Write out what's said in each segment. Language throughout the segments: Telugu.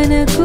ఆరాధనకు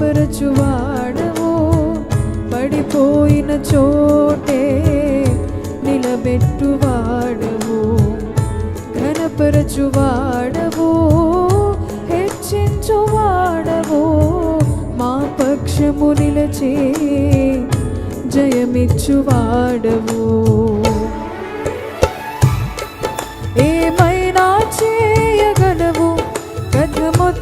బలపరచువాడవు పడిపోయిన చోటే నిలబెట్టువాడవు. ఘనపరచువాడవు హెచ్చించువాడవు. మా పక్షము నిలచే జయమిచ్చువాడవు. ఏమైనా చేయగలవు? కథము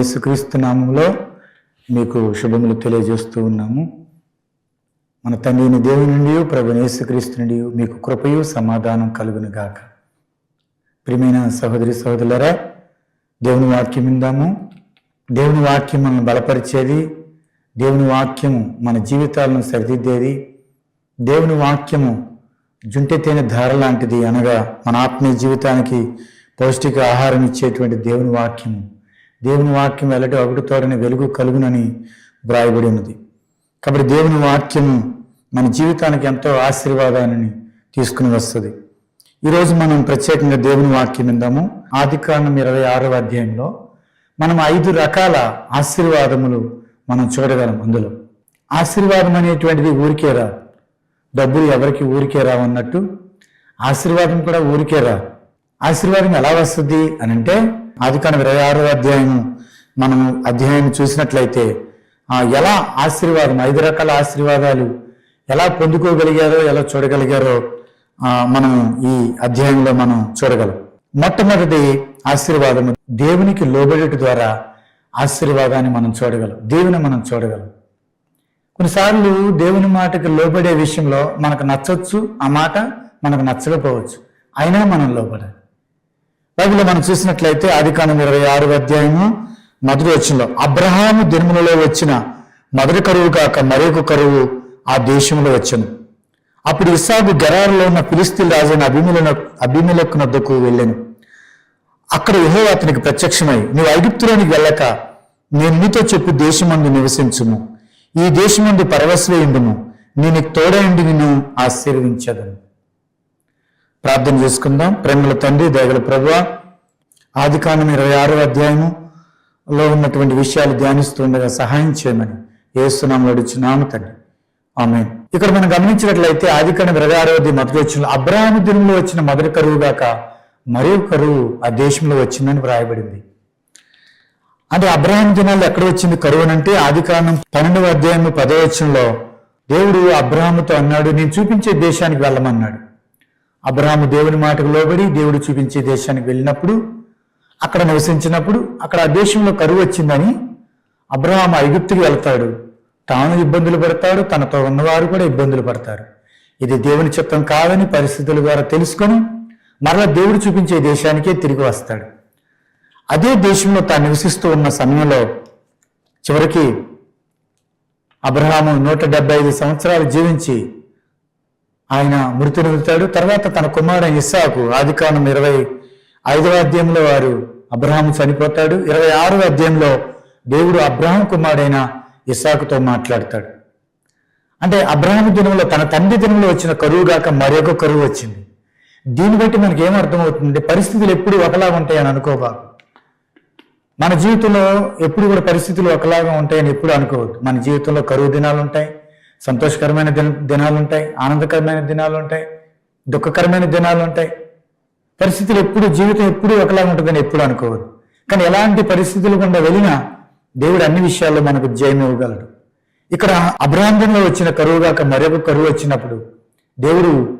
యేసుక్రీస్తు నామంలో మీకు శుభములు తెలియజేస్తూ ఉన్నాము. మన తండ్రిని దేవుని నుండి ప్రభు యేసుక్రీస్తు నుండి మీకు కృపయు సమాధానం కలుగును గాక. ప్రియమైన సహోదరి సహోదరులరా దేవుని వాక్యం విందాము. దేవుని వాక్యం మనల్ని బలపరిచేది దేవుని వాక్యము మన జీవితాలను సరిదిద్దేది దేవుని వాక్యము జుంటె తేనె ధార లాంటిది అనగా మన ఆత్మీయ జీవితానికి పౌష్టిక ఆహారం ఇచ్చేటువంటి దేవుని వాక్యము. దేవుని వాక్యం వెల్లడి ఒకటితోడని వెలుగు కలుగునని వ్రాయబడి ఉన్నది. కాబట్టి దేవుని వాక్యము మన జీవితానికి ఎంతో ఆశీర్వాదాన్ని తీసుకుని వస్తుంది. ఈరోజు మనం ప్రత్యేకంగా దేవుని వాక్యం విందాము. ఆది కాండం ఇరవై ఆరవ అధ్యాయంలో మనం ఐదు రకాల ఆశీర్వాదములు మనం చూడగలం అందులో. ఆశీర్వాదం అనేటువంటిది ఊరికే రా. డబ్బులు ఎవరికి ఊరికే రావన్నట్టు ఆశీర్వాదం కూడా ఊరికే రా. ఆశీర్వాదం ఎలా వస్తుంది అని అంటే ఆదికాండం ఇరవై ఆరో అధ్యాయం మనము అధ్యాయం చూసినట్లయితే ఎలా ఆశీర్వాదం ఐదు రకాల ఆశీర్వాదాలు ఎలా పొందుకోగలిగారో ఎలా చూడగలిగారో మనం ఈ అధ్యాయంలో మనం చూడగలం. మొట్టమొదటి ఆశీర్వాదం దేవునికి లోబడేట ద్వారా ఆశీర్వాదాన్ని మనం చూడగలం దేవుని మనం చూడగలం. కొన్నిసార్లు దేవుని మాటకి లోబడే విషయంలో మనకు నచ్చవచ్చు ఆ మాట మనకు నచ్చకపోవచ్చు అయినా మనం లోబడాలి. బైబిల్లో మనం చూసినట్లయితే ఆదికాండం ఇరవై ఆరు అధ్యాయము మొదటి వచ్చినలో అబ్రహాము దినములలో వచ్చిన మొదటి కరువు కాక మరొక కరువు ఆ దేశంలో వచ్చను. అప్పుడు ఇసాబు గరారులో ఉన్న ఫిలిస్తీన్ రాజైన అభిమిల అభిమిలకు నద్దకు వెళ్ళాను. అక్కడ యహో అతనికి ప్రత్యక్షమై నువ్వు ఐగుప్తులోనికి వెళ్ళక నేను నీతో చెప్పు దేశమందు నివసించుము. ఈ దేశమందు పరవశవేయుండుము నేను నీకు తోడైండి నిన్ను ఆశీర్వించదను ప్రార్థన చేసుకుందాం. ప్రేమల తండ్రి దయగల ప్రభు ఆది కాండం ఇరవై ఆరో అధ్యాయములో ఉన్నటువంటి విషయాలు ధ్యానిస్తుండగా సహాయం చేయమని ఏస్తున్నాము అడుచున్నాము తండ్రి. ఆమె ఇక్కడ మనం గమనించినట్లయితే ఆదికాండ ఇరవై మొదటి వచ్చిన అబ్రాహ్మ దినంలో వచ్చిన మొదటి కరువు గాక మరో కరువు ఆ దేశంలో వచ్చిందని వ్రాయబడింది. అంటే అబ్రహాం దినాలు ఎక్కడ వచ్చింది కరువు అంటే ఆది కాలం పన్నెండవ అధ్యాయం పదవచనంలో దేవుడు అబ్రహాముతో అన్నాడు నేను చూపించే దేశానికి వెళ్ళమన్నాడు. అబ్రహాము దేవుని మాటకు లోబడి దేవుడు చూపించే దేశానికి వెళ్ళినప్పుడు అక్కడ నివసించినప్పుడు అక్కడ ఆ దేశంలో కరువు వచ్చిందని అబ్రహాం ఐగుప్తుకి వెళ్తాడు. తాను ఇబ్బందులు పడతాడు తనతో ఉన్నవారు కూడా ఇబ్బందులు పడతారు. ఇది దేవుని చిత్తం కాదని పరిస్థితుల ద్వారా తెలుసుకొని మరలా దేవుడు చూపించే దేశానికే తిరిగి వస్తాడు. అదే దేశంలో తాను నివసిస్తూ ఉన్న సమయంలో చివరికి అబ్రహాము నూట డెబ్బై ఐదు సంవత్సరాలు జీవించి ఆయన మృతి నొందుతాడు తర్వాత తన కుమారుడు ఇస్సాకు ఆదికాండం ఇరవై ఐదవ అధ్యాయంలో వారు అబ్రహాము చనిపోతాడు. ఇరవై ఆరవ అధ్యాయంలో దేవుడు అబ్రహాం కుమారుడైన ఇస్సాకుతో మాట్లాడతాడు. అంటే అబ్రహాం దినంలో తన తండ్రి దినంలో వచ్చిన కరువు గాక మరొక కరువు వచ్చింది. దీన్ని బట్టి మనకి ఏమర్థమవుతుంది పరిస్థితులు ఎప్పుడు ఒకలా ఉంటాయని అనుకోబాకు మన జీవితంలో ఎప్పుడు కూడా పరిస్థితులు ఒకలాగా ఉంటాయని ఎప్పుడు అనుకోవద్దు. మన జీవితంలో కరువు దినాలు ఉంటాయి. సంతోషకరమైన దిన దినాలు ఉంటాయి ఆనందకరమైన దినాలు ఉంటాయి దుఃఖకరమైన దినాలు ఉంటాయి పరిస్థితులు ఎప్పుడు జీవితం ఎప్పుడు ఒకలాగా ఉంటుందని ఎప్పుడు అనుకోవద్దు. కానీ ఎలాంటి పరిస్థితులు గుండా వెళ్ళినా దేవుడు అన్ని విషయాల్లో మనకు జయం ఇవ్వగలడు. ఇక్కడ అబ్రాహ్మంలో వచ్చిన కరువు కాక మరొక కరువు వచ్చినప్పుడు దేవుడు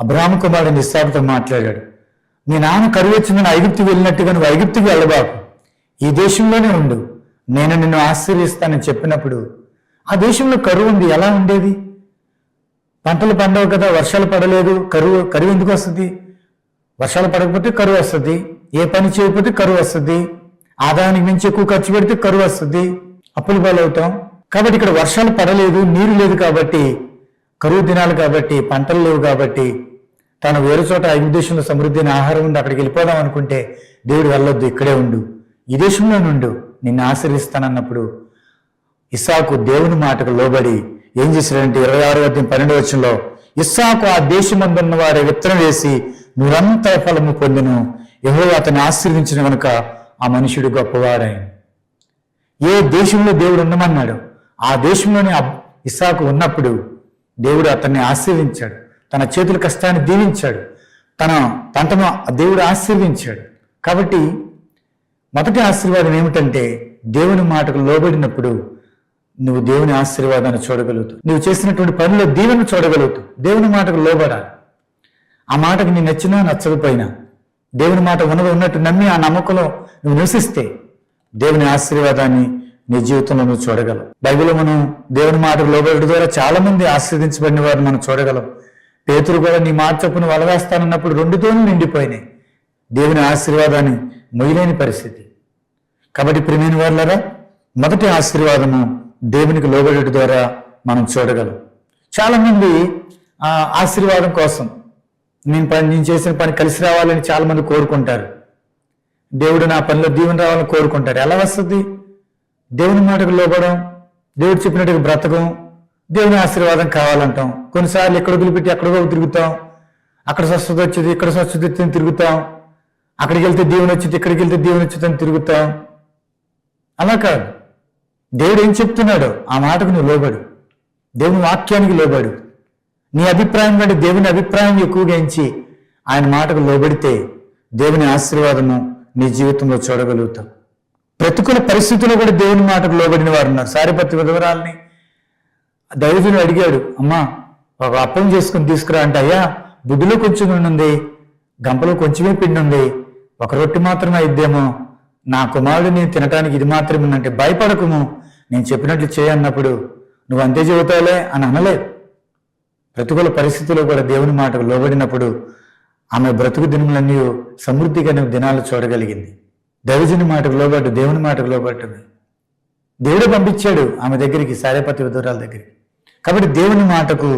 అబ్రాహ్మ కుమారుడు ఇస్సాకుతో మాట్లాడాడు. మీ నాన్న కరువు వచ్చిందని ఐగుప్తి వెళ్ళినట్టుగా నువ్వు ఐగుప్తికి వెళ్ళబాకు. ఈ దేశంలోనే ఉండు. నేను నిన్ను ఆశ్చర్యస్తానని చెప్పినప్పుడు ఆ దేశంలో కరువు ఉంది. ఎలా ఉండేది? పంటలు పండవు కదా వర్షాలు పడలేదు కరువు కరువు ఎందుకు వస్తుంది? వర్షాలు పడకపోతే కరువు వస్తుంది. ఏ పని చేయకపోతే కరువు వస్తుంది. ఆదాయానికి మించి ఎక్కువ ఖర్చు పెడితే కరువు వస్తుంది. అప్పులు పాలవుతాం. కాబట్టి ఇక్కడ వర్షాలు పడలేదు నీరు లేదు కాబట్టి కరువు దినాలు కాబట్టి పంటలు లేవు కాబట్టి తాను వేరే చోట ఐదు దేశంలో సమృద్ధి అయిన ఆహారం ఉంది. అక్కడికి వెళ్ళిపోదాం అనుకుంటే దేవుడు వెళ్ళొద్దు ఇక్కడే ఉండు. ఈ దేశంలో నుండు నిన్ను ఆశ్రయిస్తానన్నప్పుడు ఇసాకు దేవుని మాటకు లోబడి ఏం చేశాడంటే ఇరవై ఆరు అధ్యయం పన్నెండు వచ్చంలో ఇస్సాకు ఆ దేశమందున్న వారి విత్తనం వేసి నిరంతర ఫలము పొందిను. ఎవరో అతన్ని ఆశీర్వించిన కనుక ఆ మనుషుడు గొప్పవాడాయన ఏ దేశంలో దేవుడు ఉండమన్నాడు? ఆ దేశంలోనే ఇస్సాకు ఉన్నప్పుడు దేవుడు అతన్ని ఆశీర్వించాడు తన చేతుల కష్టాన్ని దీవించాడు. తన పంటను దేవుడు ఆశీర్వించాడు కాబట్టి మొదటి ఆశీర్వాదం ఏమిటంటే దేవుని మాటకు లోబడినప్పుడు నువ్వు దేవుని ఆశీర్వాదాన్ని చూడగలుగుతావు నువ్వు చేసినటువంటి పనిలో దీవెన చూడగలుగుతావు దేవుని మాటకు లోబడాలి. ఆ మాటకు నీ నచ్చినా నచ్చకపోయినా దేవుని మాట ఉన్నది ఉన్నట్టు నమ్మి ఆ నమ్మకంలో నువ్వు నివసిస్తే దేవుని ఆశీర్వాదాన్ని నీ జీవితంలో నువ్వు చూడగలవు. బైబిల్ మనం దేవుని మాటకు లోబడి ద్వారా చాలా మంది ఆశీర్దించబడిన వారిని మనం చూడగలం. పేతురు కూడా నీ మాట చొప్పున వలవేస్తానన్నప్పుడు రెండుతోనూ నిండిపోయినాయి. దేవుని ఆశీర్వాదాన్ని మొయ్యలేని పరిస్థితి. కాబట్టి ప్రియమైన వాళ్ళరా మొదటి ఆశీర్వాదము దేవునికి లోబడేటి ద్వారా మనం చూడగలం. చాలామంది ఆశీర్వాదం కోసం నేను పని నేను చేసిన పని కలిసి రావాలని చాలామంది కోరుకుంటారు. దేవుడు నా పనిలో దీవెన రావాలని కోరుకుంటారు. ఎలా వస్తుంది? దేవుని మాటకు లోబడం దేవుడు చెప్పినట్టుగా బ్రతకం దేవుని ఆశీర్వాదం కావాలంటాం. కొన్నిసార్లు ఎక్కడ వదిలిపెట్టి ఎక్కడికో తిరుగుతాం. అక్కడ స్వస్థత వచ్చేది ఇక్కడ స్వస్థత వచ్చింది తిరుగుతాం. అక్కడికి వెళ్తే దేవుని వచ్చింది ఇక్కడికి వెళ్తే దేవుని వచ్చిందని తిరుగుతాం. అలా కాదు. దేవుడు ఏం చెప్తున్నాడో ఆ మాటకు నువ్వు లోబడు. దేవుని వాక్యానికి లోబడు. నీ అభిప్రాయం కంటే దేవుని అభిప్రాయం ఎక్కువగా ఎంచి ఆయన మాటకు లోబడితే దేవుని ఆశీర్వాదము నీ జీవితంలో చూడగలుగుతావు ప్రతికూల పరిస్థితుల్లో కూడా దేవుని మాటకు లోబడిన వారు ఉన్నారు. సారిపత్తి విధవరాల్ని దైవజుని అడిగాడు అమ్మా ఒక అప్పం చేసుకుని తీసుకురా అంటే అయ్యా బుద్ధిలో కొంచెం ఉండుంది ఉంది గంపలో కొంచెమే పిండి ఉంది ఒక రొట్టె మాత్రమే అయిద్దేమో నా కుమారుడు నేను తినటానికి ఇది మాత్రమే ఉందంటే భయపడకుము నేను చెప్పినట్లు చేయన్నప్పుడు నువ్వు అంతే చెబుతావులే అని అనలేదు. ప్రతికూల పరిస్థితుల్లో కూడా దేవుని మాటకు లోబడినప్పుడు ఆమె బ్రతుకు దినములన్నీ సమృద్ధిగా దినాలు చూడగలిగింది. దైవజని మాటకు లోబడ్డు దేవుని మాటకు లోబట్టమే దేవుడు పంపించాడు ఆమె దగ్గరికి సారేపతి విధురాల దగ్గరికి. కాబట్టి దేవుని మాటకు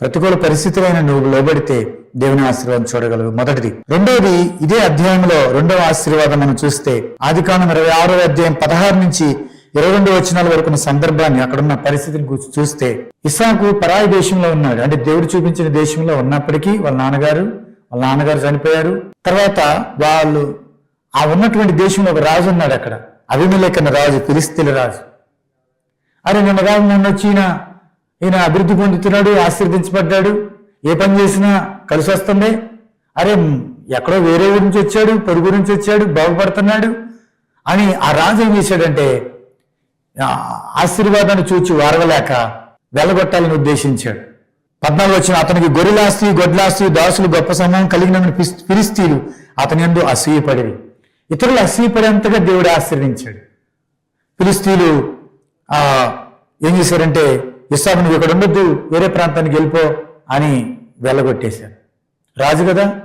ప్రతికూల పరిస్థితులైన నువ్వు లోబడితే దేవుని ఆశీర్వాదం చూడగలవు. మొదటిది. రెండవది ఇదే అధ్యాయంలో రెండవ ఆశీర్వాదం మనం చూస్తే ఆది కాలం ఇరవై ఆరో అధ్యాయం పదహారు నుంచి ఇరవై రెండు వచనాల వరకు ఉన్న సందర్భాన్ని అక్కడున్న పరిస్థితిని చూస్తే ఇసాకు పరాయి దేశంలో ఉన్నాడు. అంటే దేవుడు చూపించిన దేశంలో ఉన్నప్పటికీ వాళ్ళ నాన్నగారు వాళ్ళ నాన్నగారు చనిపోయారు. తర్వాత వాళ్ళు ఆ ఉన్నటువంటి దేశంలో ఒక రాజు ఉన్నాడు అక్కడ. అభిమలేఖన రాజు ఫిలిస్తీన్ల రాజు. అరే నిన్న కాదు నన్ను వచ్చి ఈయన ఈయన అభివృద్ధి పొందుతున్నాడు ఆశీర్వదించబడ్డాడు. ఏ పని చేసినా కలిసి వస్తుంది అరే ఎక్కడో వేరే ఊరి నుంచి వచ్చాడు పొరుగు నుంచి వచ్చాడు బాగుపడుతున్నాడు అని ఆ రాజు ఏం చేశాడంటే ఆశీర్వాదాన్ని చూచి వారవలేక వెళ్ళగొట్టాలని ఉద్దేశించాడు. పద్నాలుగు వచ్చిన అతనికి గొరిలాస్తి గొడ్లాస్తి దాసులు గొప్ప సమూహం కలిగిన ఫిలిస్తీన్లు అతని ఎందు అసూయపడేవి ఇతరులు అసూయపడేంతగా దేవుడు ఆశీర్వించాడు ఫిలిస్తీన్లు ఏం చేశారంటే ఇస్సాకు నువ్వు ఇక్కడ ఉండొద్దు వేరే ప్రాంతానికి వెళ్ళిపో అని వెళ్ళగొట్టేశారు. రాజు కదా?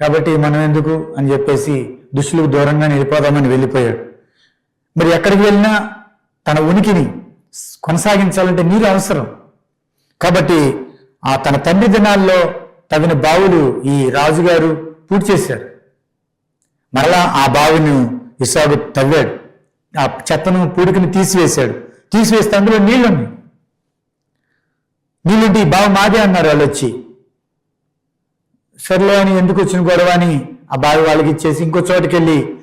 కాబట్టి మనం ఎందుకు అని చెప్పేసి దుష్టులకు దూరంగా వెళ్ళిపోదామని వెళ్ళిపోయాడు. మరి ఎక్కడికి వెళ్ళినా తన ఉనికిని కొనసాగించాలంటే నీరు అవసరం. కాబట్టి ఆ తన తండ్రి దినాల్లో తగిన బావులు ఈ రాజుగారు పూర్తి చేశారు. మరలా ఆ బావిని ఇసాగు తవ్వాడు. ఆ చెత్తను పూడికని తీసివేశాడు. తీసివేస్తే అందులో నీళ్ళున్నాయి. నీళ్ళుంటే ఈ బావి మాదే అన్నారు వాళ్ళు వచ్చి. సర్లే అని ఎందుకు వచ్చిన గొడవ అని ఆ బావి వాళ్ళకి ఇచ్చేసి ఇంకో చోటుకెళ్ళి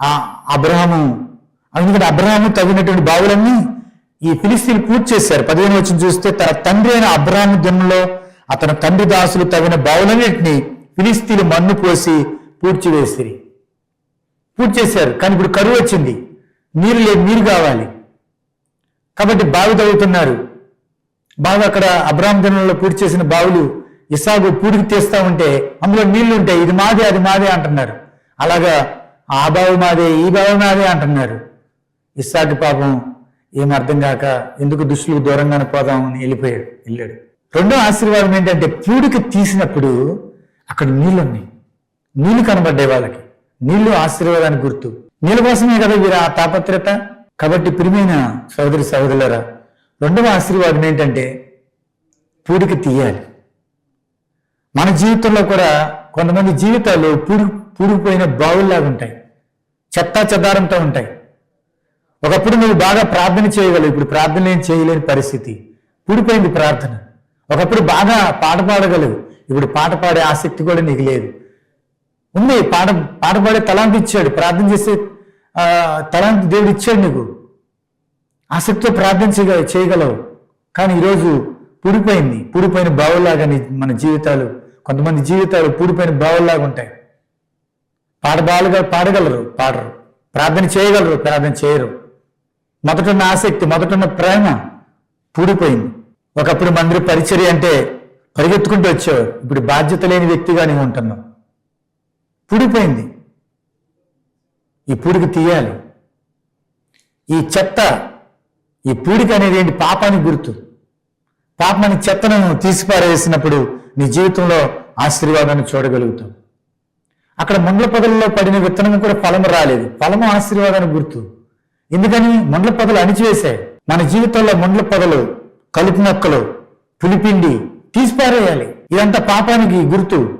ఆ అబ్రహము అందుకని అబ్రహాము తగినటువంటి బావులన్నీ ఈ ఫిలిస్తీన్ పూర్తి చేశారు. పదిహేను వచ్చి చూస్తే తన తండ్రి అయిన అబ్రహాము దినంలో అతని తండ్రి దాసులు తవ్విన బావులన్నింటినీ ఫిలిస్తీన్లు మన్ను పోసి పూడ్చి వేసిరి. పూర్తి చేశారు. కానీ ఇప్పుడు కరువు వచ్చింది. నీరు లేదు నీరు కావాలి. కాబట్టి బావి తవ్వుతున్నారు. బావి అక్కడ అబ్రాహం దినంలో పూర్తి చేసిన బావులు ఇసాగు పూడికి తీస్తా ఉంటే అందులో నీళ్ళు ఉంటాయి ఇది మాదే అది మాదే అంటున్నారు. అలాగా ఆ బావి మాదే ఈ బావి మాదే అంటున్నారు. ఇస్సాకి పాపం ఏం అర్థం కాక ఎందుకు దుష్టులకు దూరంగానే పోదాం అని వెళ్ళిపోయాడు వెళ్ళాడు. రెండో ఆశీర్వాదం ఏంటంటే పూడికి తీసినప్పుడు అక్కడ నీళ్ళు ఉన్నాయి. నీళ్ళు కనబడ్డాయి వాళ్ళకి. నీళ్ళు ఆశీర్వాదానికి గుర్తు. నీళ్ళ కోసమే కదా వీరు ఆ తాపత్రత? కాబట్టి ప్రియమైన సోదరి సోదరులరా రెండవ ఆశీర్వాదం ఏంటంటే పూడికి తీయాలి. మన జీవితంలో కూడా కొంతమంది జీవితాలు పూడి పూడిపోయిన బావుల్లాగా ఉంటాయి. చెత్తా చెదారంతో ఉంటాయి. ఒకప్పుడు నువ్వు బాగా ప్రార్థన చేయగలవు ఇప్పుడు ప్రార్థన ఏం చేయలేని పరిస్థితి. పూడిపోయింది ప్రార్థన. ఒకప్పుడు బాగా పాట పాడగలవు ఇప్పుడు పాట పాడే ఆసక్తి కూడా నీకు లేదు. ఉంది పాట పాట పాడే తలాంతి ఇచ్చాడు ప్రార్థన చేసే తలాంతి దేవుడు ఇచ్చాడు నీకు. ఆసక్తితో ప్రార్థన చేయగ చేయగలవు. కానీ ఈరోజు పూడిపోయింది పూడిపోయిన బావుల్లాగా మన జీవితాలు కొంతమంది జీవితాలు పూడిపోయిన బావుల్లాగా ఉంటాయి. పాట బాలుగా పాడగలరు పాడరు. ప్రార్థన చేయగలరు ప్రార్థన చేయరు. మొదటున్న ఆసక్తి మొదటున్న ప్రేమ పూడిపోయింది ఒకప్పుడు మందిర పరిచర్య అంటే పరిగెత్తుకుంటూ వచ్చేవారు ఇప్పుడు బాధ్యత లేని వ్యక్తిగా నీవు ఉంటున్నావు. పూడిపోయింది ఈ పూడికి తీయాలి. ఈ చెత్త ఈ పూడిక అనేది ఏంటి? పాపానికి గుర్తు. పాపానికి చెత్తను తీసిపారేసినప్పుడు నీ జీవితంలో ఆశీర్వాదాన్ని చూడగలుగుతావు. అక్కడ ముండ్ల పొదలలో పడిన విత్తనం కూడా ఫలము రాలేదు. ఫలము ఆశీర్వాదానికి గుర్తు. ఎందుకని ముండ్ల పొదలు అణిచివేశాయి మన జీవితంలో ముండ్ల పొదలు కలుపు మొక్కలు పులిపిండి తీసిపారేయాలి. ఇదంతా పాపానికి గుర్తు.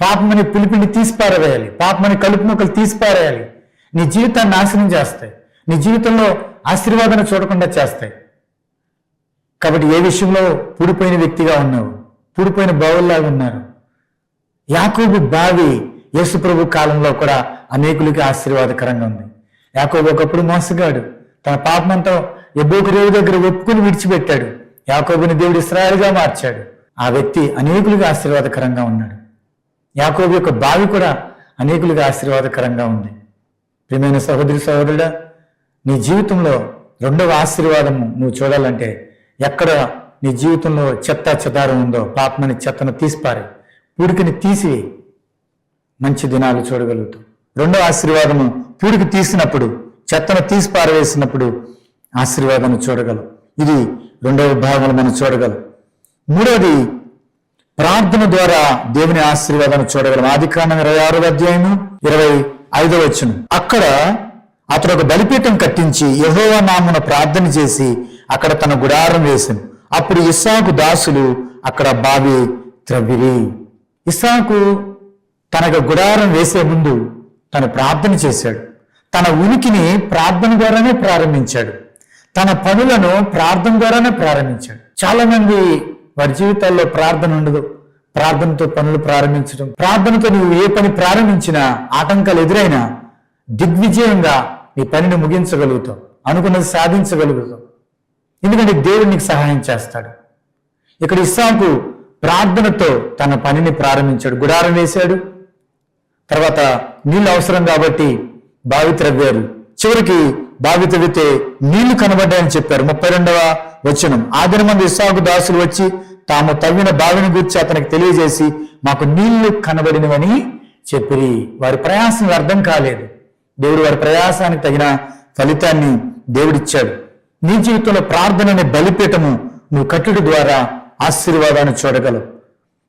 పాపమని పులిపిండి తీసిపారేయాలి పాపమని కలుపు మొక్కలు తీసిపారేయాలి. నీ జీవితాన్ని నాశనం చేస్తాయి. నీ జీవితంలో ఆశీర్వాదాన్ని చూడకుండా చేస్తాయి. కాబట్టి ఏ విషయంలో పూడిపోయిన వ్యక్తిగా ఉన్నావు? పూడిపోయిన బావుల్లాగా ఉన్నారు. యాకూబు బావి యేసుప్రభు కాలంలో కూడా అనేకులకి ఆశీర్వాదకరంగా ఉంది. యాకోబు ఒకప్పుడు మోసగాడు. తన పాపమంతా ఎబ్బోకు రేవు దగ్గర ఒప్పుకుని విడిచిపెట్టాడు. యాకోబుని దేవుడు ఇస్రాయల్గా మార్చాడు. ఆ వ్యక్తి అనేకులుగా ఆశీర్వాదకరంగా ఉన్నాడు. యాకోబు యొక్క బావి కూడా అనేకులుగా ఆశీర్వాదకరంగా ఉంది. ప్రియమైన సహోదరి సహోదరుడా నీ జీవితంలో రెండవ ఆశీర్వాదము నువ్వు చూడాలంటే ఎక్కడ నీ జీవితంలో చెత్త చెదారం ఉందో పాపమని చెత్తను తీసిపారి. పుడికిని తీసి మంచి దినాలు చూడగలుగుతాం రెండవ ఆశీర్వాదము పూడికి తీసినప్పుడు చెత్తను తీసి పారవేసినప్పుడు ఆశీర్వాదాన్ని చూడగలం. ఇది రెండవ భాగంలో మనం చూడగలం. మూడవది ప్రార్థన ద్వారా దేవుని ఆశీర్వాదాన్ని చూడగలం. ఆది కాండం ఇరవై ఆరో అధ్యాయము ఇరవై ఐదవ వచ్చును అక్కడ అతడు ఒక బలిపీఠం కట్టించి యహోవా నామున ప్రార్థన చేసి అక్కడ తన గుడారం వేసింది అప్పుడు ఇస్సాకు దాసులు అక్కడ బావి త్రవ్విరి. ఇస్సాకు తనకు గుడారం వేసే ముందు తను ప్రార్థన చేశాడు. తన ఉనికిని ప్రార్థన ద్వారానే ప్రారంభించాడు. తన పనులను ప్రార్థన ద్వారానే ప్రారంభించాడు. చాలా మంది వారి జీవితాల్లో ప్రార్థన ఉండదు. ప్రార్థనతో పనులు ప్రారంభించడం ప్రార్థనతో నువ్వు ఏ పని ప్రారంభించినా ఆటంకాలు ఎదురైనా దిగ్విజయంగా నీ పనిని ముగించగలుగుతావు. అనుకున్నది సాధించగలుగుతావు. ఎందుకంటే దేవుడు నీకు సహాయం చేస్తాడు. ఇక్కడ ఇస్సాకు ప్రార్థనతో తన పనిని ప్రారంభించాడు. గుడారం వేశాడు. తర్వాత నీళ్ళు అవసరం కాబట్టి బావి త్రవ్వారు చివరికి బావి తవ్వితే నీళ్ళు కనబడ్డాయని చెప్పారు. ముప్పై రెండవ వచనం. ఆదిన మంది ఇస్సాకు దాసులు వచ్చి తాము తవ్విన బావిని గురించి అతనికి తెలియజేసి మాకు నీళ్ళు కనబడినవని చెప్పిరి. వారి ప్రయాసం అర్థం కాలేదు. దేవుడు వారి ప్రయాసానికి తగిన ఫలితాన్ని దేవుడిచ్చాడు. నీ జీవితంలో ప్రార్థన అనే బలిపీఠము నువ్వు కట్టుడి ద్వారా ఆశీర్వాదాన్ని చూడగలవు.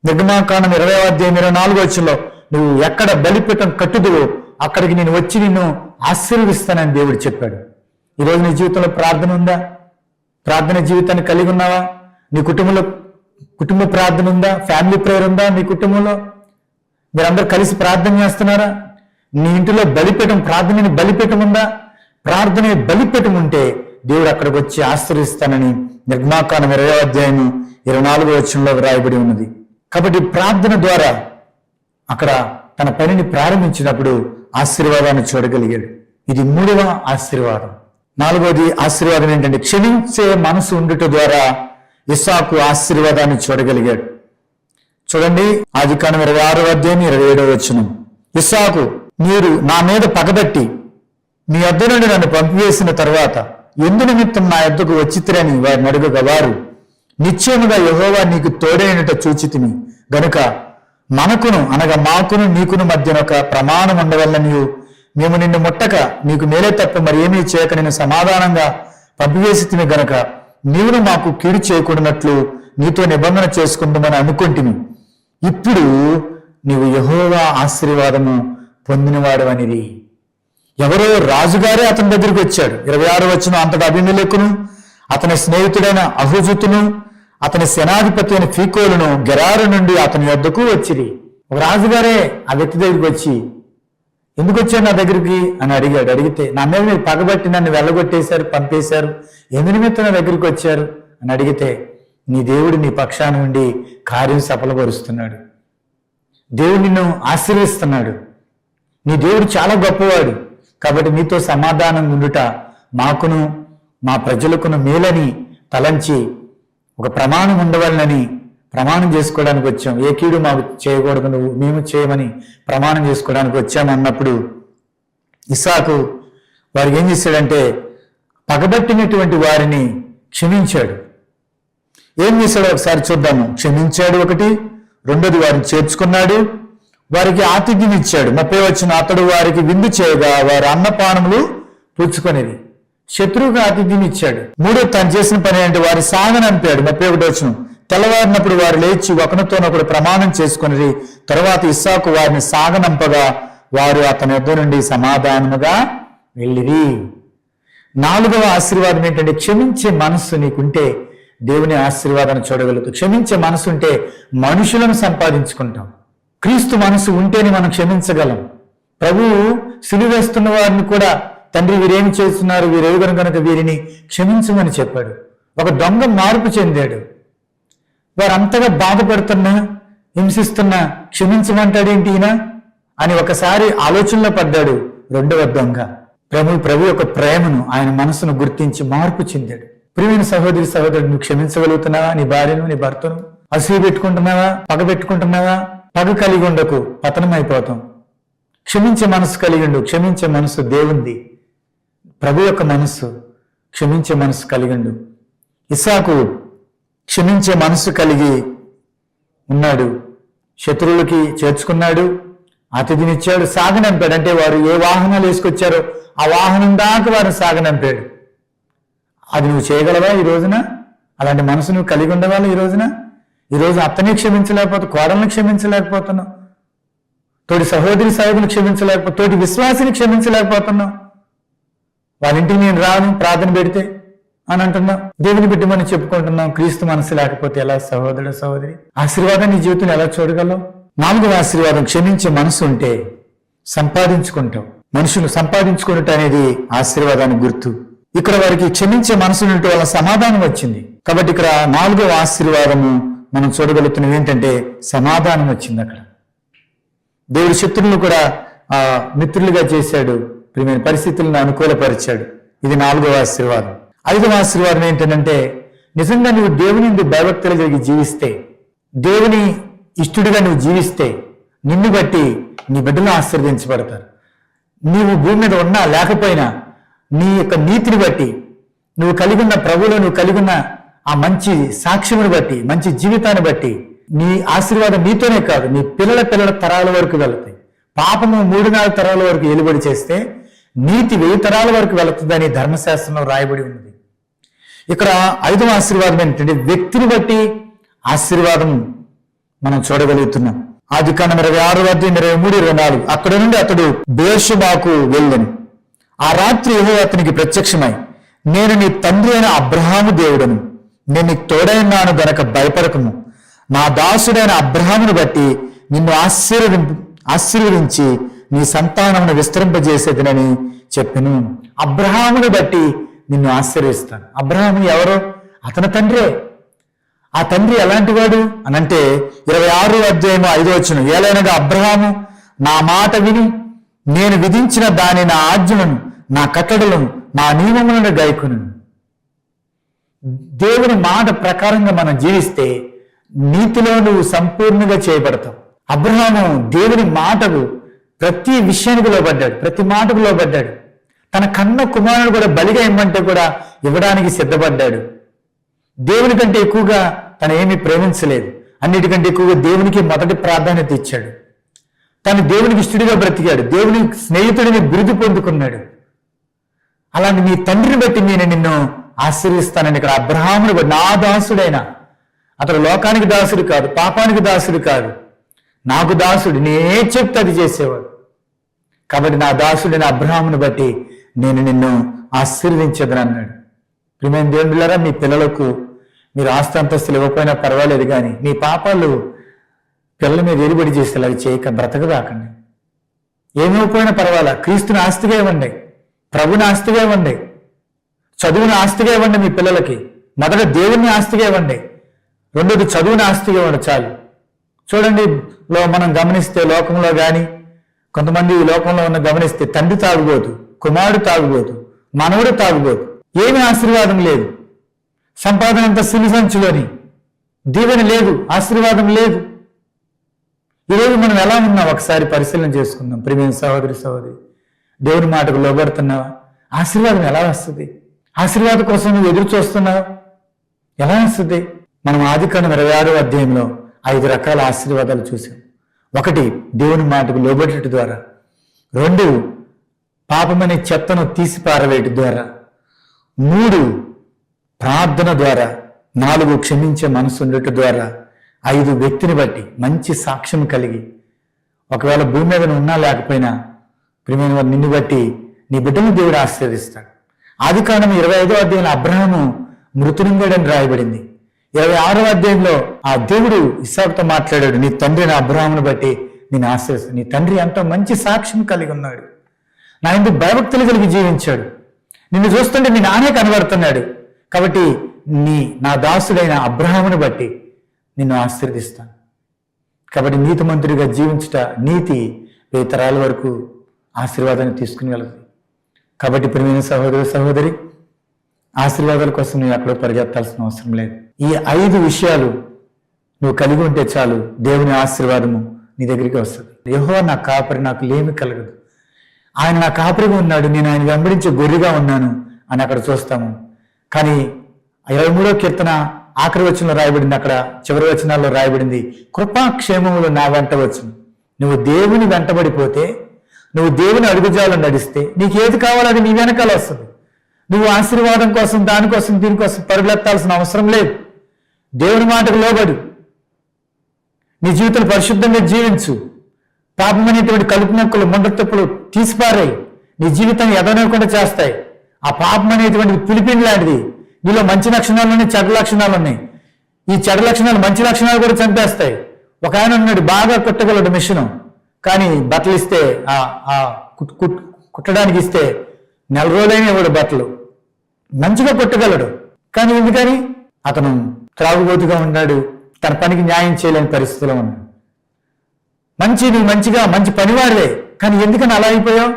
నిర్మాకాండం ఇరవై అధ్యాయం ఇరవై నాలుగో వచ్చిలో నువ్వు ఎక్కడ బలిపీఠం కట్టుదువో అక్కడికి నేను వచ్చి నిన్ను ఆశీర్వదిస్తానని దేవుడు చెప్పాడు. ఈరోజు నీ జీవితంలో ప్రార్థన ఉందా? ప్రార్థన జీవితాన్ని కలిగి ఉన్నావా? నీ కుటుంబంలో కుటుంబ ప్రార్థన ఉందా? ఫ్యామిలీ ప్రేయర్ ఉందా మీ కుటుంబంలో? మీరందరూ కలిసి ప్రార్థన చేస్తున్నారా? నీ ఇంటిలో బలిపీఠం ప్రార్థనని బలిపీఠం ఉందా? ప్రార్థన బలిపీఠం ఉంటే దేవుడు అక్కడికి వచ్చి ఆశ్రయిస్తానని నిర్మాకాండం ఇరవై అధ్యాయం ఇరవై నాలుగో వచ్చంలో వ్రాయబడి ఉన్నది. కాబట్టి ప్రార్థన ద్వారా అక్కడ తన పనిని ప్రారంభించినప్పుడు ఆశీర్వాదాన్ని చూడగలిగాడు. ఇది మూడవ ఆశీర్వాదం. నాలుగవది ఆశీర్వాదం ఏంటంటే క్షమించే మనసు ఉండుట ద్వారా ఇసాకు ఆశీర్వాదాన్ని చూడగలిగాడు. చూడండి ఆది కాండం ఇరవై ఆరో అధ్యాయం ఇరవై ఏడవ వచ్చిన ఇసాకు మీరు నా మీద పగబట్టి మీ వద్ద నుండి నన్ను పంపివేసిన తర్వాత ఎందు నిమిత్తం నా యొద్దకు వచ్చిత్రని వారిని అడుగగా వారు. నిశ్చయముగా యహోవా నీకు తోడైనట చూచితిని గనుక మనకును అనగా మాకును నీకును మధ్యన ఒక ప్రమాణం ఉండవల్లని మేము నిన్ను ముట్టక నీకు మేలే తప్ప మరి ఏమీ చేయక నేను సమాధానంగా పంపివేసి గనక. నీవును మాకు కీడు చేయకూడనట్లు నీతో నిబంధన చేసుకుందామని అనుకుంటుని ఇప్పుడు నీవు యహోవా ఆశీర్వాదము పొందినవాడు అనిది ఎవరో రాజుగారే అతని దగ్గరికి వచ్చాడు. ఇరవై ఆరు వచ్చిన అంతటి అభిమలేకును అతని స్నేహితుడైన అహుజుతును అతని సేనాధిపతి అయిన ఫీకోలను గెరారు నుండి అతని వద్దకు వచ్చిరి. ఒక రాజుగారే ఆ వ్యక్తి దగ్గరికి వచ్చి ఎందుకు వచ్చారు నా దగ్గరికి? అని అడిగాడు. అడిగితే నా మీద మీరు పగబట్టి నన్ను వెళ్ళగొట్టేశారు పంపేశారు. ఎందు నిమిత్తం నా దగ్గరికి వచ్చారు? అని అడిగితే నీ దేవుడు నీ పక్షాన ఉండి కార్యం సఫలపరుస్తున్నాడు. దేవుడు నిన్ను ఆశీర్వదిస్తున్నాడు. నీ దేవుడు చాలా గొప్పవాడు. కాబట్టి నీతో సమాధానం ఉండుట మాకును మా ప్రజలకును మేలని తలంచి ఒక ప్రమాణం ఉండవాలని ప్రమాణం చేసుకోవడానికి వచ్చాం. ఏ కీడు మాకు చేయకూడదు నువ్వు మేము చేయమని ప్రమాణం చేసుకోవడానికి వచ్చాము అన్నప్పుడు ఇసాకు వారికి ఏం చేశాడంటే పగబట్టినటువంటి వారిని క్షమించాడు. ఏం చేశాడో ఒకసారి చూద్దాము. క్షమించాడు ఒకటి రెండోది వారిని చేర్చుకున్నాడు. వారికి ఆతిథ్యం ఇచ్చాడు ముప్పై వచ్చిన అతడు వారికి విందు చేయగా వారి అన్నపానములు పుచ్చుకొనిది శత్రువుకు ఆతిథ్యం ఇచ్చాడు. మూడో తను చేసిన పని అంటే వారి సాగనంపాడు ముప్పై ఒకటి వచ్చిన తెల్లవారినప్పుడు వారు లేచి ఒకరితోనొకడు ప్రమాణం చేసుకుని తర్వాత ఇస్సాకు వారిని సాగనంపగా వారు అతని యొద్ద నుండి సమాధానముగా వెళ్ళిరి. నాలుగవ ఆశీర్వాదం ఏంటంటే క్షమించే మనస్సు నీకుంటే దేవుని ఆశీర్వాదాన్ని చూడగలుగుతూ. క్షమించే మనసు ఉంటే మనుషులను సంపాదించుకుంటాం. క్రీస్తు మనసు ఉంటేనే మనం క్షమించగలం. ప్రభువు సిలువేస్తున్న వారిని కూడా తండ్రి వీరేమి చేస్తున్నారు? వీరెవరు కనుక వీరిని క్షమించమని చెప్పాడు. ఒక దొంగ మార్పు చెందాడు. వారు అంతగా బాధపడుతున్నా హింసిస్తున్నా క్షమించమంటాడేంటి ఈయన? అని ఒకసారి ఆలోచనలో పడ్డాడు రెండవ దొంగ. ప్రభు ప్రభు యొక్క ప్రేమను ఆయన మనసును గుర్తించి మార్పు చెందాడు. ప్రియమైన సహోదరి సహోదరుడు నువ్వు క్షమించగలుగుతున్నావా? నీ భార్యను నీ భర్తను? అసూయ పెట్టుకుంటున్నావా? పగ పెట్టుకుంటున్నావా? పగ కలిగి ఉండకు పతనం అయిపోతాం క్షమించే మనసు కలిగిండు క్షమించే మనసు దేవుంది. ప్రభు యొక్క మనస్సు క్షమించే మనసు కలిగిండు. ఇసాకు క్షమించే మనసు కలిగి ఉన్నాడు. శత్రువులకి చేర్చుకున్నాడు. అతిథినిచ్చాడు. సాగనంపాడు. అంటే వారు ఏ వాహనాలు వేసుకొచ్చారో ఆ వాహనం దాకా వారిని సాగనంపాడు. అది నువ్వు చేయగలవా ఈ రోజున? అలాంటి మనసు నువ్వు కలిగి ఉండవాలి ఈ రోజున? ఈరోజు అత్తని క్షమించలేకపోతే కోడల్ని క్షమించలేకపోతున్నావు. తోటి సహోదరి సహోదరుని క్షమించలేకపోతే తోటి విశ్వాసిని క్షమించలేకపోతున్నావు. వాళ్ళ ఇంటికి నేను రాను ప్రార్థన పెడితే అని అంటున్నాం. దేవుని బిడ్డమని చెప్పుకుంటున్నాం క్రీస్తు మనసు లేకపోతే ఎలా సహోదరుడు సహోదరి? ఆశీర్వాదం నీ జీవితంలో ఎలా చూడగలవు? నాలుగవ ఆశీర్వాదం క్షమించే మనసు ఉంటే సంపాదించుకుంటాం. మనుషులు సంపాదించుకున్నట్టు అనేది ఆశీర్వాదానికి గుర్తు. ఇక్కడ వారికి క్షమించే మనసు ఉన్నట్టు వాళ్ళ సమాధానం వచ్చింది. కాబట్టి ఇక్కడ నాలుగవ ఆశీర్వాదము మనం చూడగలుగుతున్నది ఏంటంటే సమాధానం వచ్చింది అక్కడ. దేవుడి శత్రువులు కూడా ఆ మిత్రులుగా చేశాడు. ప్రియమైన పరిస్థితులను అనుకూలపరిచాడు. ఇది నాలుగవ ఆశీర్వాదం. ఐదవ ఆశీర్వాదం ఏంటంటే నిజంగా నువ్వు దేవుని నుండి భయభక్తులు జరిగి జీవిస్తే దేవుని ఇష్టడిగా నువ్వు జీవిస్తే నిన్ను బట్టి నీ బిడ్డలు ఆశీర్వదించబడతారు. నీవు భూమి మీద ఉన్నా లేకపోయినా నీ యొక్క నీతిని బట్టి నువ్వు కలిగి ఉన్న ప్రభువులో నువ్వు కలిగి ఉన్న ఆ మంచి సాక్ష్యమును బట్టి మంచి జీవితాన్ని బట్టి నీ ఆశీర్వాదం నీతోనే కాదు నీ పిల్లల పిల్లల తరాల వరకు వెళతాయి. పాపము మూడు నాలుగు తరాల వరకు ఎలుబడి చేస్తే నీతి వెయ్యి తరాల వరకు వెళుతుందని ధర్మశాస్త్రంలో రాయబడి ఉన్నది. ఇక్కడ ఐదవ ఆశీర్వాదం ఏంటంటే వ్యక్తిని బట్టి ఆశీర్వాదం మనం చూడగలుగుతున్నాం. ఆది కాండం ఇరవై ఆరు వద్ద ఇరవై మూడు ఇరవై నాలుగు. అక్కడ నుండి అతడు బేర్షుబాకు వెళ్ళను. ఆ రాత్రి ఏహో అతనికి ప్రత్యక్షమై నేను నీ తండ్రి అయిన అబ్రహాము దేవుడను. నేను నీకు తోడైనాను గనక భయపడకము. నా దాసుడైన అబ్రహామును బట్టి నిన్ను ఆశీర్వదింపు ఆశీర్వదించి నీ సంతానమును విస్తరింపజేసేదినని చెప్పెను. అబ్రహామును బట్టి నిన్ను ఆశ్చర్యస్తాను అబ్రహాము ఎవరు? అతని తండ్రే. ఆ తండ్రి ఎలాంటి వాడు? అనంటే ఇరవై ఆరు అధ్యాయం ఐదో వచ్చిన ఏలైనగా అబ్రహాము నా మాట విని నేను విధించిన దాని నా ఆజ్ఞలను నా కట్టడలను నా నియమములను గాయకును దేవుని మాట ప్రకారంగా మనం జీవిస్తే నీతిలో నువ్వు సంపూర్ణంగా చేయబడతావు. అబ్రహాము దేవుని మాటకు ప్రతి విషయానికి లోబడ్డాడు ప్రతి మాటకు లోబడ్డాడు. తన కన్న కుమారుడు కూడా బలిగా ఇమ్మంటే కూడా ఇవ్వడానికి సిద్ధపడ్డాడు. దేవుని కంటే ఎక్కువగా తను ఏమీ ప్రేమించలేదు. అన్నిటికంటే ఎక్కువగా దేవునికి మొదటి ప్రాధాన్యత ఇచ్చాడు. తను దేవునికి ఇష్టడిగా బ్రతికాడు. దేవుని స్నేహితుడిని బిరుదు పొందుకున్నాడు. అలాంటి నీ తండ్రిని బట్టి నేను నిన్ను ఆశ్రయిస్తానని ఇక్కడ అబ్రహాముని నా దాసుడైన అతడు లోకానికి దాసుడు కాదు పాపానికి దాసుడు కాదు. నాకు దాసుడు నేనే చెప్తే అది చేసేవాడు. కాబట్టి నా దాసుడిని అబ్రహామును బట్టి నేను నిన్ను ఆశీర్వించదని అన్నాడు. ప్రిమైన దేవుడులారా మీ పిల్లలకు మీరు ఆస్తి అంతస్తులు ఇవ్వకపోయినా పర్వాలేదు కానీ మీ పాపాలు పిల్లల మీద ఏలుబడి చేసేలాగా చేయక బ్రతకదాకండి ఏమి ఇవ్వకపోయినా పర్వాలా? క్రీస్తుని ఆస్తిగా ఇవ్వండి. ప్రభుని ఆస్తిగా ఇవ్వండి. చదువుని ఆస్తిగా ఇవ్వండి మీ పిల్లలకి. మొదట దేవుని ఆస్తిగా ఇవ్వండి. రెండోది చదువుని ఆస్తిగా ఇవ్వండి చాలు. చూడండి లో మనం గమనిస్తే లోకంలో కానీ కొంతమంది ఈ లోకంలో ఉన్న గమనిస్తే తండ్రి తాగుబోతు కుమారుడు తాగుబోతు మనవడు తాగుబోతు ఏమి ఆశీర్వాదం లేదు. సంపాదన అంత సిలిసంచులోని దీవెన లేదు ఆశీర్వాదం లేదు. ఈరోజు మనం ఎలా ఉన్నాం? ఒకసారి పరిశీలన చేసుకుందాం. ప్రియమైన సహోదరి సహోదరి దేవుని మాటకు లోబడుతున్నావా? ఆశీర్వాదం ఎలా వస్తుంది? ఆశీర్వాదం కోసం నువ్వు ఎదురు చూస్తున్నావు? ఎలా వస్తుంది? మనం ఆదికాండం ఇరవై ఆరో అధ్యాయంలో ఐదు రకాల ఆశీర్వాదాలు చూసాం ఒకటి దేవుని మాటకు లోబడట ద్వారా. రెండు పాపమనే చెత్తను తీసి పారవేయటం ద్వారా. మూడు ప్రార్థన ద్వారా. నాలుగు క్షమించే మనసు ఉండటం ద్వారా. ఐదు వ్యక్తిని బట్టి మంచి సాక్ష్యం కలిగి. ఒకవేళ భూమి మీద ఉన్నా లేకపోయినా ప్రియమైన వారు నిన్ను బట్టి నీ బిడ్డను దేవుడు ఆశీర్వదిస్తాడు. ఆది కారణం ఇరవై ఐదో అధ్యాయంలో అబ్రహము మృతునింగాడని రాయబడింది. ఇరవై ఆరవ అధ్యాయంలో ఆ దేవుడు ఇసాకుతో మాట్లాడాడు నీ తండ్రి నా అబ్రహామును బట్టి నేను ఆశీర్వదిస్తాను నీ తండ్రి ఎంతో మంచి సాక్ష్యం కలిగి ఉన్నాడు. నా ఇంటి భయభక్తులు కలిగి జీవించాడు. నిన్ను చూస్తుంటే మీ నానే కనబడుతున్నాడు. కాబట్టి నీ నా దాసుడైన అబ్రహామును బట్టి నిన్ను ఆశీర్దిస్తాను కాబట్టి నీతిమంతుడిగా జీవించుట నీతి వెయ్యి తరాల వరకు ఆశీర్వాదాన్ని తీసుకుని వెళ్తుంది కాబట్టి ప్రియమైన సహోదరి సహోదరి ఆశీర్వాదాల కోసం నువ్వు ఎక్కడో పరిగెత్తాల్సిన అవసరం లేదు. ఈ ఐదు విషయాలు నువ్వు కలిగి ఉంటే చాలు దేవుని ఆశీర్వాదము నీ దగ్గరికి వస్తుంది. యహో నా కాపరి నాకు లేమి కలగదు. ఆయన నా కాపరిగా ఉన్నాడు నేను ఆయన వెంబడించే గొర్రెగా ఉన్నాను అని అక్కడ చూస్తాము. కానీ ఇరవై మూడో కీర్తన ఆఖరి వచనంలో రాయబడింది అక్కడ చివరి వచనాల్లో రాయబడింది కృపాక్షేమములు నా వెంట వచ్చును. నువ్వు దేవుని వెంటబడిపోతే నువ్వు దేవుని అడుగుజాలను నడిస్తే నీకు ఏది కావాలో అది నీ వెనకాల వస్తుంది. నువ్వు ఆశీర్వాదం కోసం దానికోసం దీనికోసం పరుగులెత్తాల్సిన అవసరం లేదు. దేవుని మాటకు లోబడు. నీ జీవితం పరిశుద్ధంగా జీవించు. పాపమైనటువంటి కలుపు మొక్కలు ముండతప్పులు తీసిపారాయి. నీ జీవితం ఎదనకుండా చేస్తాయి. ఆ పాపం అనేటువంటిది పిలిపిన్ లాంటిది. నీలో మంచి లక్షణాలు ఉన్నాయి చెడ్డ లక్షణాలు ఉన్నాయి. ఈ చెడ్డ లక్షణాలు మంచి లక్షణాలు కూడా చంపేస్తాయి. ఒక ఆయన ఉన్నాడు బాగా కుట్టగలడు మిషన్. కానీ బట్టలు ఇస్తే ఆ ఆ కుట్- కుట్టడానికి ఇస్తే నెల రోజులైన ఇవ్వడు బట్టలు. మంచిగా కుట్టగలడు. కానీ ఎందుకని? అతను త్రాగుబోతుగా ఉన్నాడు. తన పనికి న్యాయం చేయలేని పరిస్థితిలో ఉన్నాడు. మంచి నువ్వు మంచిగా మంచి పనివాడివే. కానీ ఎందుకని అలా అయిపోయావు?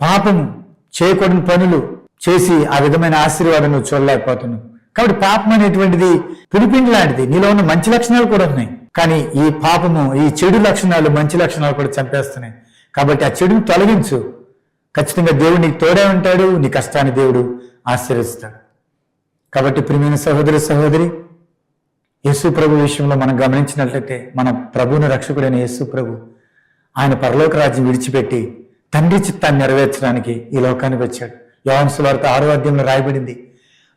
పాపము చేయకూడని పనులు చేసి ఆ విధమైన ఆశీర్వాదం నువ్వు చూడలేకపోతున్నావు. కాబట్టి పాపం అనేటువంటిది పులిపిండి లాంటిది. నీలో ఉన్న మంచి లక్షణాలు కూడా ఉన్నాయి. కానీ ఈ పాపము ఈ చెడు లక్షణాలు మంచి లక్షణాలు కూడా చంపేస్తున్నాయి. కాబట్టి ఆ చెడుని తొలగించు. ఖచ్చితంగా దేవుడు నీకు తోడే ఉంటాడు. నీ కష్టాన్ని దేవుడు ఆశీర్వదిస్తాడు. కాబట్టి ప్రియమైన సహోదరి సహోదరి యేసు ప్రభు విషయంలో మనం గమనించినట్లయితే మన ప్రభువుని రక్షకుడైన యేసు ప్రభు ఆయన పరలోక రాజ్యం విడిచిపెట్టి తండ్రి చిత్తాన్ని నెరవేర్చడానికి ఈ లోకానికి వచ్చాడు. యోహన్స్ వార్త ఆరో అధ్యాయంలో రాయబడింది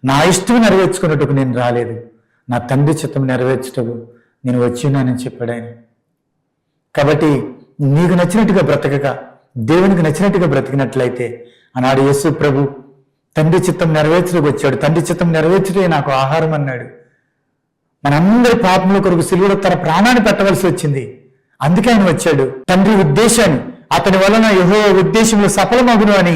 నా ఇష్టం నెరవేర్చుకున్నట్టుకు నేను రాలేదు. నా తండ్రి చిత్తం నెరవేర్చుటకు నేను వచ్చినానని చెప్పాడు ఆయన. కాబట్టి నీకు నచ్చినట్టుగా బ్రతకక దేవునికి నచ్చినట్టుగా బ్రతికినట్లయితే ఆనాడు యేసు ప్రభు తండ్రి చిత్తం నెరవేర్చడానికి వచ్చాడు. తండ్రి చిత్తం నెరవేర్చడే నాకు ఆహారం అన్నాడు. మనందరి పాపముల కొరకు సిలువలో తన ప్రాణాన్ని పెట్టవలసి వచ్చింది. అందుకే ఆయన వచ్చాడు. తండ్రి ఉద్దేశాన్ని అతని వలన యహో ఉద్దేశంలో సఫలమగును అని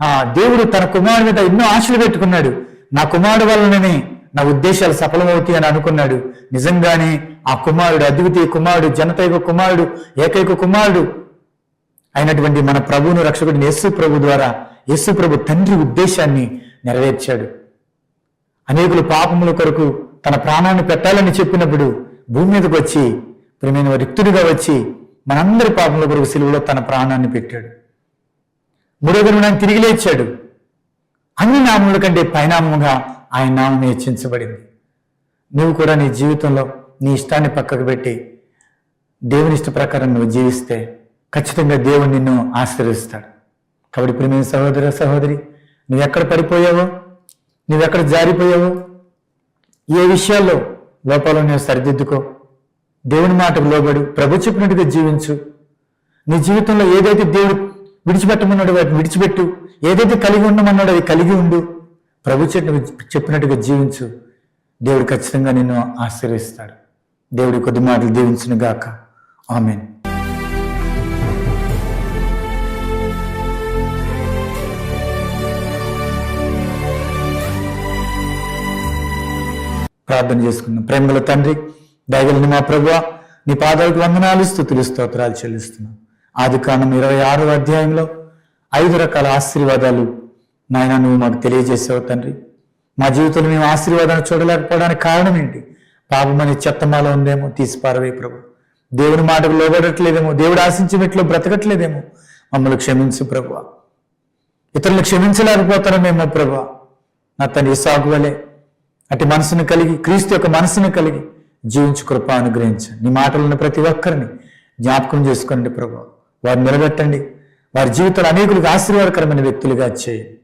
ఆ దేవుడు తన కుమారుడి మీద ఎన్నో ఆశలు పెట్టుకున్నాడు. నా కుమారుడు వలననే నా ఉద్దేశాలు సఫలమవుతాయి అని అనుకున్నాడు. నిజంగానే ఆ కుమారుడు అద్వితీయ కుమారుడు జనతైక కుమారుడు ఏకైక కుమారుడు అయినటువంటి మన ప్రభువును రక్షకుడిని యేసు ప్రభు ద్వారా యేసుప్రభు తండ్రి ఉద్దేశాన్ని నెరవేర్చాడు. అనేకులు పాపముల కొరకు తన ప్రాణాన్ని పెట్టాలని చెప్పినప్పుడు భూమి మీదకి వచ్చి ప్రేమైన రిక్తుడిగా వచ్చి మనందరి పాపముల కొరకు సిలువలో తన ప్రాణాన్ని పెట్టాడు. మూడో దినం ఆయన తిరిగి లేచాడు. అన్ని నామముల కంటే పైనామముగా ఆయన నామం హెచ్చించబడింది. నువ్వు కూడా నీ జీవితంలో నీ ఇష్టాన్ని పక్కకు పెట్టి దేవుని ఇష్ట ప్రకారం నువ్వు జీవిస్తే ఖచ్చితంగా దేవుడు నిన్ను ఆశీర్వదిస్తాడు. కాబట్టి ప్రియమైన సహోదర సహోదరి నువ్వెక్కడ పడిపోయావో నువ్వెక్కడ జారిపోయావో ఏ విషయాల్లో లోపాలు నువ్వు సరిదిద్దుకో. దేవుని మాటకు లోబడు ప్రభు చెప్పినట్టుగా జీవించు. నీ జీవితంలో ఏదైతే దేవుడు విడిచిపెట్టమన్నాడో వాటిని విడిచిపెట్టు. ఏదైతే కలిగి ఉండమన్నాడో అది కలిగి ఉండు. ప్రభు చెప్పిన చెప్పినట్టుగా జీవించు. దేవుడు ఖచ్చితంగా నిన్ను ఆశీర్వదిస్తాడు. దేవుడి కొద్ది మాటలు దీవించును గాక ఆమెను. ప్రార్థన చేసుకుందాం. ప్రేమల తండ్రి దయగలిని మా ప్రభు నీ పాదాలకు వందనాలు స్థుతులు స్తోత్రాలు చెల్లిస్తున్నాం. ఆది కాండం ఇరవై ఆరో అధ్యాయంలో ఐదు రకాల ఆశీర్వాదాలు నాయన నువ్వు మాకు తెలియజేసావు తండ్రి. మా జీవితంలో మేము ఆశీర్వాదాన్ని చూడలేకపోవడానికి కారణం ఏంటి? పాపం అనే చెత్తమాల ఉందేమో? తీసిపారవే ప్రభు. దేవుని మాటకు లోబడట్లేదేమో? దేవుడు ఆశించినట్లు బ్రతకట్లేదేమో? మమ్మల్ని క్షమించు ప్రభు. ఇతరులు క్షమించలేకపోతారమేమో ప్రభు. నా తన ఇసాగు వలె అటు మనసును కలిగి క్రీస్తు యొక్క మనసును కలిగి జీవించు కృప అనుగ్రహించు. నీ మాటలను ప్రతి ఒక్కరిని జ్ఞాపకం చేసుకోండి ప్రభు. వారిని నిలబెట్టండి. వారి జీవితంలో అనేకులకు ఆశీర్వాదకరమైన వ్యక్తులుగా చేయండి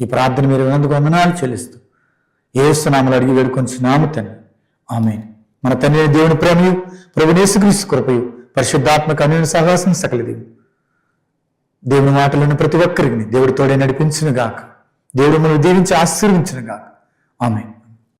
ఈ ప్రార్థన మీరు వినందుకు వందనాలు చెల్లిస్తూ ఏసునామలు అడిగి వేడుకొంచున్నాము తండ్రి. ఆమె మన తండ్రి దేవుని ప్రేమయు ప్రభు యేసుక్రీస్తు కృపయు పరిశుద్ధాత్మక అన్ని సహవాసం సకలది దేవుని మాటలను ప్రతి ఒక్కరిని దేవుడి తోడే నడిపించును గాక దేవుడు మనం దీవించి ఆశీర్వించును గాక ఆమె